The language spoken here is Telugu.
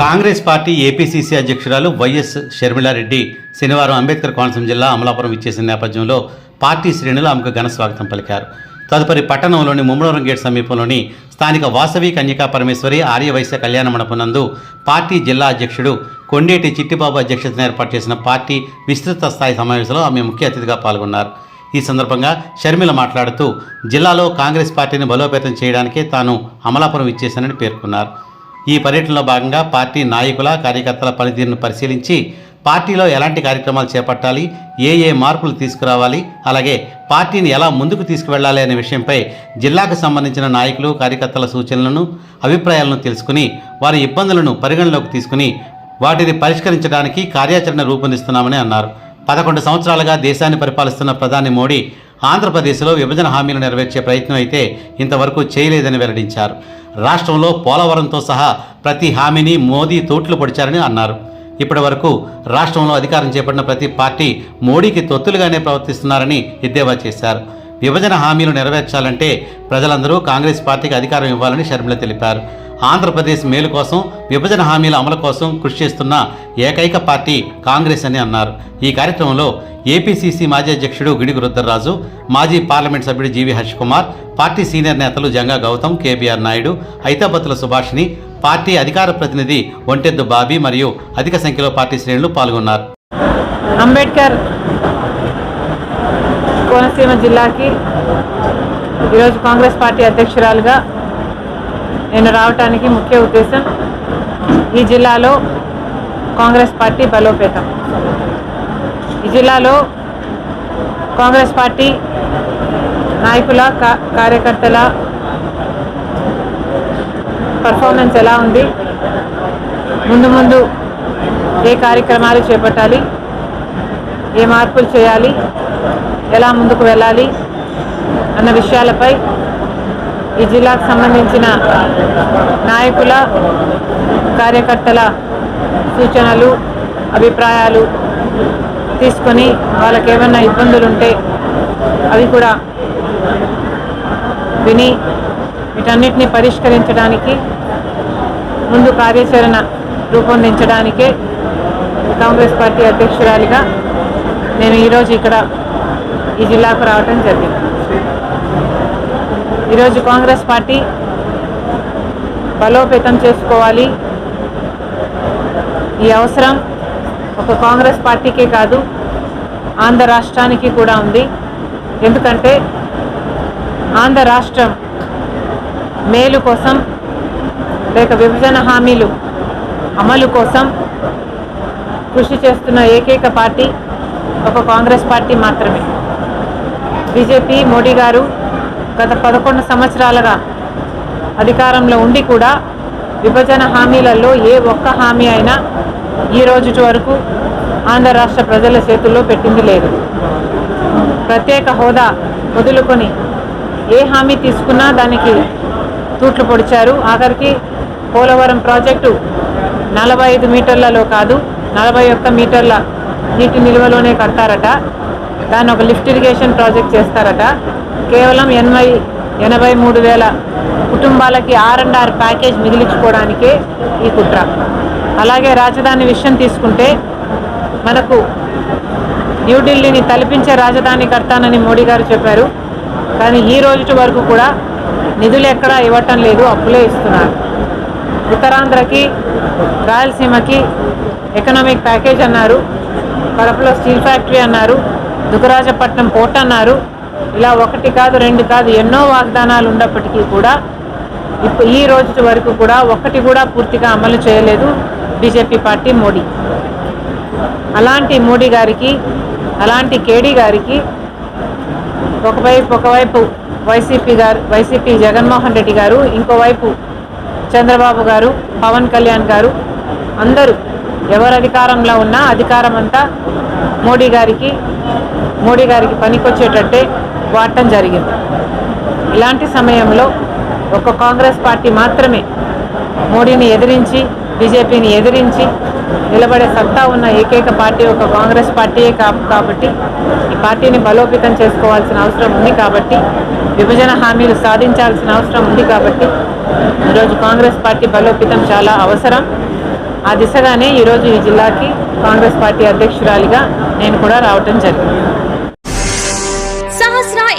కాంగ్రెస్ పార్టీ ఏపీసీసీ అధ్యక్షురాలు వైఎస్ షర్మిలారెడ్డి శనివారం అంబేద్కర్ కోనసీమ జిల్లా అమలాపురం ఇచ్చేసిన నేపథ్యంలో పార్టీ శ్రేణులు ఆమెకు ఘన స్వాగతం పలికారు. తదుపరి పట్టణంలోని ముమ్మడవరం గేట్ సమీపంలోని స్థానిక వాసవి కన్యకా పరమేశ్వరి ఆర్యవైశ్య కళ్యాణ మండపం నందు పార్టీ జిల్లా అధ్యక్షుడు కొండేటి చిట్టిబాబు అధ్యక్షతన ఏర్పాటు చేసిన పార్టీ విస్తృత స్థాయి సమావేశంలో ఆమె ముఖ్య అతిథిగా పాల్గొన్నారు. ఈ సందర్భంగా షర్మిల మాట్లాడుతూ జిల్లాలో కాంగ్రెస్ పార్టీని బలోపేతం చేయడానికే తాను అమలాపురం ఇచ్చేశానని పేర్కొన్నారు. ఈ పర్యటనలో భాగంగా పార్టీ నాయకుల కార్యకర్తల పనితీరును పరిశీలించి పార్టీలో ఎలాంటి కార్యక్రమాలు చేపట్టాలి ఏ ఏ మార్పులు తీసుకురావాలి అలాగే పార్టీని ఎలా ముందుకు తీసుకువెళ్ళాలి అనే విషయంపై జిల్లాకు సంబంధించిన నాయకులు కార్యకర్తల సూచనలను అభిప్రాయాలను తెలుసుకుని వారి ఇబ్బందులను పరిగణలోకి తీసుకుని వాటిని పరిష్కరించడానికి కార్యాచరణ రూపొందిస్తున్నామని అన్నారు. పదకొండు సంవత్సరాలుగా దేశాన్ని పరిపాలిస్తున్న ప్రధాని మోడీ ఆంధ్రప్రదేశ్లో విభజన హామీలు నెరవేర్చే ప్రయత్నం అయితే ఇంతవరకు చేయలేదని వెల్లడించారు. రాష్ట్రంలో పోలవరంతో సహా ప్రతి హామీని మోదీ తోట్లు పొడిచారని అన్నారు. ఇప్పటి వరకు రాష్ట్రంలో అధికారం చేపట్టిన ప్రతి పార్టీ మోడీకి తొత్తులుగానే ప్రవర్తిస్తున్నారని ఎద్దేవా చేశారు. విభజన హామీలు నెరవేర్చాలంటే ప్రజలందరూ కాంగ్రెస్ పార్టీకి అధికారం ఇవ్వాలని షర్మిల తెలిపారు. ఆంధ్రప్రదేశ్ మేలు కోసం విభజన హామీల అమలు కోసం కృషి చేస్తున్న ఏకైక పార్టీ కాంగ్రెస్ అని అన్నారు. ఈ కార్యక్రమంలో ఏపీసీసీ మాజీ అధ్యక్షుడు గిడుగు రుద్రరాజు మాజీ పార్లమెంట్ సభ్యుడు GV Harsh Kumar party senior నేతలు జంగా గౌతమ్ కేబీఆర్ నాయుడు ఐతాబత్తుల సుభాషిణి పార్టీ అధికార ప్రతినిధి ఒంటెద్దు బాబీ మరియు అధిక సంఖ్యలో పార్టీ శ్రేణులు పాల్గొన్నారు. అంబేద్కర్ కోనసీమ జిల్లాకి ఈరోజు కాంగ్రెస్ పార్టీ అధ్యక్షురాలుగా నేను రావటానికి ముఖ్య ఉద్దేశం ఈ జిల్లాలో కాంగ్రెస్ పార్టీ బలోపేతం. ఈ జిల్లాలో కాంగ్రెస్ పార్టీ నాయకుల కా- కార్యకర్తల పర్ఫార్మెన్స్ ఎలా ఉంది? ముందు ముందు ఏ కార్యక్రమాలు చేపట్టాలి? ఏ మార్పులు చేయాలి? ఎలా ముందుకు వెళ్ళాలి? అన్న విషయాలపై ఈ జిల్లాకు సంబంధించిన నాయకుల కార్యకర్తల సూచనలు అభిప్రాయాలు తీసుకొని వాళ్ళకి ఏమైనా ఇబ్బందులు ఉంటే అవి కూడా విని వీటన్నిటిని పరిష్కరించడానికి ముందు కార్యాచరణ రూపొందించడానికే కాంగ్రెస్ పార్టీ అధ్యక్షురాలిగా నేను ఈరోజు ఇక్కడ ఈ జిల్లాకు రావటం జరిగింది. ఈరోజు కాంగ్రెస్ పార్టీ బలోపేతం చేసుకోవాలి. ఈ అవసరం ఒక కాంగ్రెస్ పార్టీకే కాదు ఆంధ్ర రాష్ట్రానికి కూడా ఉంది. ఎందుకంటే ఆంధ్ర రాష్ట్రం మేలు కోసం లేక విభజన హామీలు అమలు కోసం కృషి చేస్తున్న ఏకైక పార్టీ ఒక కాంగ్రెస్ పార్టీ మాత్రమే. బీజేపీ మోడీ గారు గత పదకొండు సంవత్సరాలుగా అధికారంలో ఉండి కూడా విభజన హామీలలో ఏ ఒక్క హామీ అయినా ఈ రోజు వరకు ఆంధ్ర రాష్ట్ర ప్రజల చేతుల్లో పెట్టింది లేదు. ప్రత్యేక హోదా వదులుకొని ఏ హామీ తీసుకున్నా దానికి తూట్లు పొడిచారు. ఆఖరికి పోలవరం ప్రాజెక్టు నలభై ఐదు మీటర్లలో కాదు నలభై ఒక్క మీటర్ల నీటి నిల్వలోనే కడతారట. దాన్ని ఒక లిఫ్ట్ ఇరిగేషన్ ప్రాజెక్ట్ చేస్తారట. కేవలం ఎనభై ఎనభై మూడు వేల కుటుంబాలకి ఆర్ అండ్ ఆర్ ప్యాకేజ్ మిగిలించుకోవడానికే ఈ కుట్ర. అలాగే రాజధాని విషయం తీసుకుంటే మనకు న్యూఢిల్లీని తలపించే రాజధాని కడతానని మోడీ గారు చెప్పారు. కానీ ఈ రోజు వరకు కూడా నిధులు ఎక్కడా ఇవ్వటం లేదు అప్పులే ఇస్తున్నారు. ఉత్తరాంధ్రకి రాయలసీమకి ఎకనామిక్ ప్యాకేజ్ అన్నారు. కడపలో స్టీల్ ఫ్యాక్టరీ అన్నారు. దుగరాజపట్నం పోర్ట్ అన్నారు. ఇలా ఒకటి కాదు రెండు కాదు ఎన్నో వాగ్దానాలు ఉన్నప్పటికీ కూడా ఇప్పుడు ఈ రోజు వరకు కూడా ఒకటి కూడా పూర్తిగా అమలు చేయలేదు బీజేపీ పార్టీ మోడీ. అలాంటి మోడీ గారికి అలాంటి కేడీ గారికి ఒకవైపు ఒకవైపు వైసీపీ గారు వైసీపీ జగన్మోహన్ రెడ్డి గారు ఇంకోవైపు చంద్రబాబు గారు పవన్ కళ్యాణ్ గారు అందరూ ఎవరు అధికారంలో ఉన్నా అధికారం అంతా మోడీ గారికి మోడీ గారికి పనికొచ్చేటట్టే వాడటం జరిగింది. ఇలాంటి సమయంలో ఒక కాంగ్రెస్ పార్టీ మాత్రమే మోడీని ఎదిరించి బీజేపీని ఎదిరించి నిలబడే సత్తా ఉన్న ఏకైక పార్టీ ఒక కాంగ్రెస్ పార్టీయే కాబట్టి ఈ పార్టీని బలోపేతం చేసుకోవాల్సిన అవసరం ఉంది కాబట్టి విభజన హామీలు సాధించాల్సిన అవసరం ఉంది కాబట్టి ఈరోజు కాంగ్రెస్ పార్టీ బలోపేతం చాలా అవసరం. ఆ దిశగానే ఈరోజు ఈ జిల్లాకి కాంగ్రెస్ పార్టీ అధ్యక్షురాలిగా నేను కూడా రావటం జరిగింది.